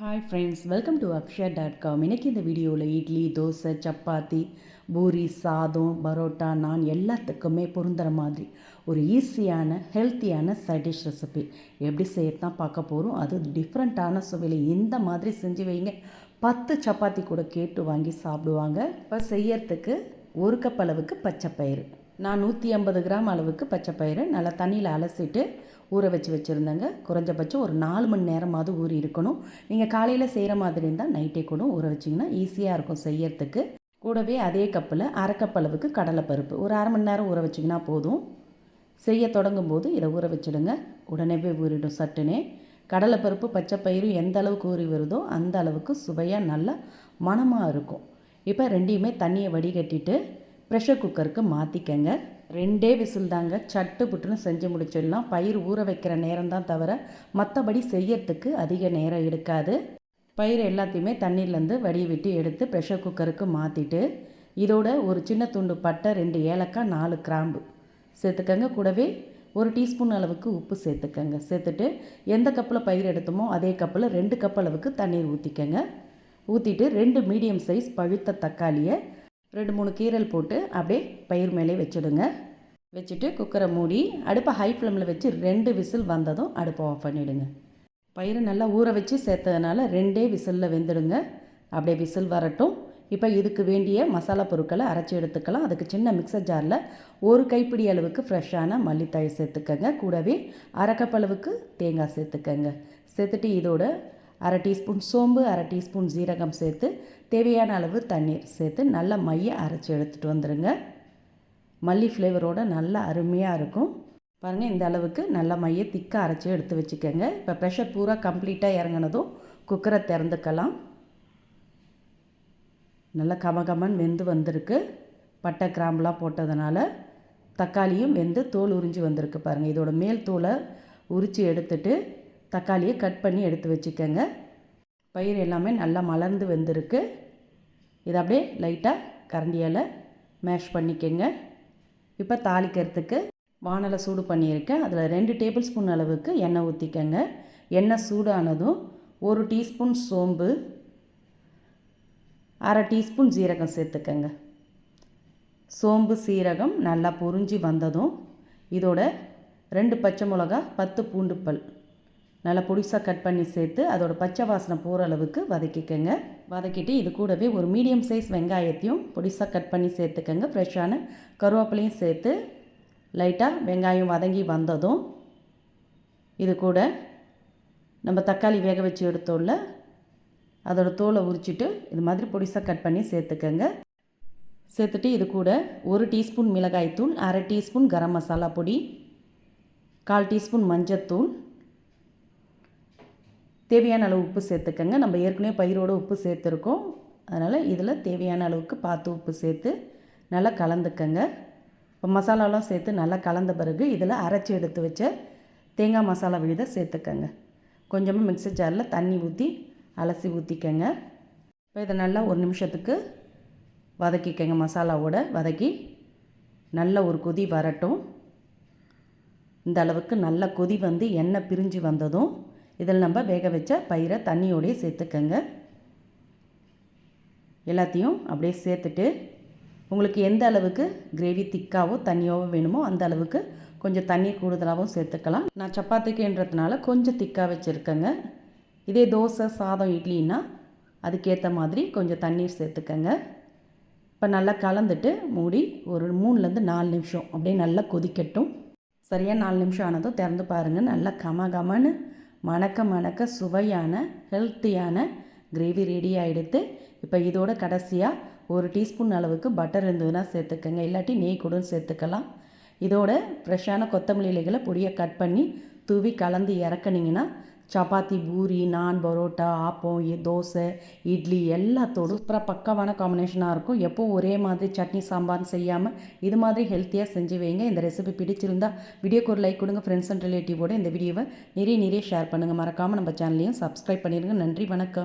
Hi friends welcome to Akshaya dot com இன்றைக்கி இந்த வீடியோவில் இட்லி தோசை சப்பாத்தி பூரி சாதம் பரோட்டா நான் எல்லாத்துக்குமே பொருந்துகிற மாதிரி ஒரு ஈஸியான ஹெல்த்தியான சைட் டிஷ் ரெசிபி எப்படி செய்யத்தான் பார்க்க போகிறோம் அது டிஃப்ரெண்ட்டான சுவையில் இந்த மாதிரி செஞ்சு வைங்க. பத்து சப்பாத்தி கூட கேட்டு வாங்கி சாப்பிடுவாங்க. இப்போ செய்யறதுக்கு ஒரு கப் அளவுக்கு பச்சை பயிறு நான் நூற்றி ஐம்பது கிராம் அளவுக்கு பச்சை பயிறு நல்லா தண்ணியில் அலசிட்டு ஊற வச்சு வச்சுருந்தேங்க. குறைஞ்சபட்சம் ஒரு நாலு மணி நேரமாவது ஊறி இருக்கணும். நீங்கள் காலையில் செய்கிற மாதிரி இருந்தால் நைட்டே கூட ஊற வச்சிங்கன்னா ஈஸியாக இருக்கும் செய்யறதுக்கு. கூடவே அதே கப்பில் அரை அளவுக்கு கடலைப்பருப்பு. ஒரு அரை மணி நேரம் ஊற வச்சிங்கன்னா போதும். செய்ய தொடங்கும் போது இதை ஊற வச்சுடுங்க. உடனே போய் ஊறிடும் சட்டுனே. கடலைப்பருப்பு பச்சை பயிறு எந்த அளவுக்கு ஊறி வருதோ அந்த அளவுக்கு சுவையாக நல்லா மணமாக இருக்கும். இப்போ ரெண்டையுமே தண்ணியை வடிகட்டிட்டு ப்ரெஷர் குக்கருக்கு மாற்றிக்கங்க ரெண்டே விசில் தாங்க. சட்டு புட்டுன்னு செஞ்சு முடிச்சிடலாம். பயிர் ஊற வைக்கிற நேரம் தான் தவிர மற்றபடி செய்யறதுக்கு அதிக நேரம் எடுக்காது. பயிர் எல்லாத்தையுமே தண்ணியிலேருந்து வடி விட்டு எடுத்து ப்ரெஷர் குக்கருக்கு மாற்றிட்டு இதோட ஒரு சின்ன துண்டு பட்டை ரெண்டு ஏலக்காய் நாலு கிராம்பு சேர்த்துக்கங்க. கூடவே ஒரு டீஸ்பூன் அளவுக்கு உப்பு சேர்த்துக்கங்க. சேர்த்துட்டு எந்த கப்பில் பயிர் எடுத்தோமோ அதே கப்பில் ரெண்டு கப் அளவுக்கு தண்ணீர் ஊற்றிக்கங்க ஊற்றிட்டு ரெண்டு மீடியம் சைஸ் பழுத்த தக்காளியை ரெண்டு மூணு கீரல் போட்டு அப்படியே பயிர் மேலே வச்சுடுங்க. வச்சுட்டு குக்கரை மூடி அடுப்பை ஹை ஃப்ளேமில் வச்சு ரெண்டு விசில் வந்ததும் அடுப்பை ஆஃப் பண்ணிவிடுங்க பயிர் நல்லா ஊற வச்சு சேர்த்ததுனால ரெண்டே விசிலில் வெந்துடுங்க. அப்படியே விசில் வரட்டும். இப்போ இதுக்கு வேண்டிய மசாலா பொருட்களை அரைச்சி எடுத்துக்கலாம். அதுக்கு சின்ன மிக்சர் ஜாரில் ஒரு கைப்பிடி அளவுக்கு ஃப்ரெஷ்ஷான மல்லித்தாய் சேர்த்துக்கங்க. கூடவே அரைக்கப்பளவுக்கு தேங்காய் சேர்த்துக்கங்க. சேர்த்துட்டு இதோட அரை டீஸ்பூன் சோம்பு அரை டீஸ்பூன் ஜீரகம் சேர்த்து தேவையான அளவு தண்ணீர் சேர்த்து நல்லா மைய அரைச்சி எடுத்துகிட்டு வந்துடுங்க மல்லி ஃப்ளேவரோடு நல்லா அருமையாக இருக்கும். பாருங்கள் இந்த அளவுக்கு நல்லா மைய திக்காக அரைச்சி எடுத்து வச்சுக்கோங்க. இப்போ ப்ரெஷர் பூரா கம்ப்ளீட்டாக இறங்கினதும் குக்கரை திறந்துக்கலாம். நல்லா கமகமன் வெந்து வந்திருக்கு. பட்டை கிராம்பெலாம் போட்டதுனால தக்காளியும் வெந்து தோல் உறிஞ்சி வந்திருக்கு பாருங்கள் இதோட மேல் தோலை உரித்து எடுத்துட்டு தக்காளியை கட் பண்ணி எடுத்து வச்சுக்கோங்க. பயிர் எல்லாமே நல்லா மலர்ந்து வெந்திருக்கு. இதை அப்படியே லைட்டாக கரண்டியால் மேஷ் பண்ணிக்கோங்க. இப்போ தாளிக்கிறதுக்கு வானலை சூடு பண்ணியிருக்கேன். அதில் ரெண்டு டேபிள் ஸ்பூன் அளவுக்கு எண்ணெய் ஊற்றிக்கங்க எண்ணெய் சூடானதும் ஒரு டீஸ்பூன் சோம்பு அரை டீஸ்பூன் சீரகம் சேர்த்துக்கங்க. சோம்பு சீரகம் நல்லா பொறிஞ்சி வந்ததும் இதோட ரெண்டு பச்சை மிளகா பத்து பூண்டுப்பல் நல்லா பொடிசாக கட் பண்ணி சேர்த்து அதோட பச்சை வாசனை போகிற அளவுக்கு வதக்கிக்கோங்க. வதக்கிட்டு இது கூடவே ஒரு மீடியம் சைஸ் வெங்காயத்தையும் பொடிசாக கட் பண்ணி சேர்த்துக்கோங்க. ஃப்ரெஷ்ஷான கருவேப்பிலையும் சேர்த்து லைட்டாக வெங்காயம் வதங்கி வந்ததும் இது கூட நம்ம தக்காளி வேக வச்சு எடுத்தோம்ல அதோடய தோலை உரிச்சிட்டு இது மாதிரி பொடிசாக கட் பண்ணி சேர்த்துக்கோங்க. சேர்த்துட்டு இது கூட ஒரு டீஸ்பூன் மிளகாய்த்தூள் அரை டீஸ்பூன் கரம் மசாலா பொடி கால் டீஸ்பூன் மஞ்சத்தூள் தேவையான அளவு உப்பு சேர்த்துக்கங்க. நம்ம ஏற்கனவே பயிரோடு உப்பு சேர்த்துருக்கோம். அதனால் இதில் தேவையான அளவுக்கு பார்த்து உப்பு சேர்த்து நல்லா கலந்துக்கங்க. இப்போ மசாலாலாம் சேர்த்து நல்லா கலந்த பிறகு இதில் அரைச்சி எடுத்து வச்ச தேங்காய் மசாலா விழுத சேர்த்துக்கங்க. கொஞ்சமாக மிக்சர் ஜாரில் தண்ணி ஊற்றி அலசி ஊற்றிக்கங்க இப்போ இதை நல்லா ஒரு நிமிஷத்துக்கு வதக்கிக்கங்க. மசாலாவோட வதக்கி நல்ல ஒரு கொதி வரட்டும். இந்த அளவுக்கு நல்ல கொதி வந்து எண்ணெய் பிரிஞ்சு வந்ததும் இதில் நம்ம வேக வச்ச பயிரை தண்ணியோடையே சேர்த்துக்கங்க. எல்லாத்தையும் அப்படியே சேர்த்துட்டு உங்களுக்கு எந்த அளவுக்கு கிரேவி திக்காவோ தண்ணியாவோ வேணுமோ அந்த அளவுக்கு கொஞ்சம் தண்ணி கூடுதலாகவும் சேர்த்துக்கலாம். நான் சப்பாத்திக்குன்றதுனால கொஞ்சம் திக்காக வச்சுருக்கேங்க. இதே தோசை சாதம் இட்லின்னா அதுக்கேற்ற மாதிரி கொஞ்சம் தண்ணீர் சேர்த்துக்கங்க. இப்போ நல்லா கலந்துட்டு மூடி ஒரு மூணுலேருந்து நாலு நிமிஷம் அப்படியே நல்லா கொதிக்கட்டும். சரியாக நாலு நிமிஷம் ஆனதும் திறந்து பாருங்கள் நல்லா கம கமன்னு மணக்க மணக்க சுவையான ஹெல்த்தியான கிரேவி ரெடி ஆகிடுத்து இப்போ இதோட கடைசியாக ஒரு டீஸ்பூன் அளவுக்கு பட்டர் இருந்ததுன்னா சேர்த்துக்கங்க. இல்லாட்டி நெய் கூட சேர்த்துக்கலாம். இதோட ஃப்ரெஷ்ஷான கொத்தமல்லி இலைகளை பொடியை கட் பண்ணி தூவி கலந்து இறக்குனிங்கன்னா சப்பாத்தி பூரி நான் பரோட்டா ஆப்பம் தோசை இட்லி எல்லாத்தோடும் சூப்பராக பக்காவான காம்பினேஷனாக இருக்கும். எப்போவும் ஒரே மாதிரி சட்னி சாம்பார்னு செய்யாமல் இது மாதிரி ஹெல்த்தியாக செஞ்சு வைங்க. இந்த ரெசிபி பிடிச்சிருந்தா வீடியோக்கு ஒரு லைக் கொடுங்க. ஃப்ரெண்ட்ஸ் அண்ட் ரிலேட்டிவோட இந்த வீடியோவை நிறைய நிறைய ஷேர் பண்ணுங்கள் மறக்காமல் நம்ம சேனலையும் சப்ஸ்கிரைப் பண்ணிடுங்க நன்றி வணக்கம்.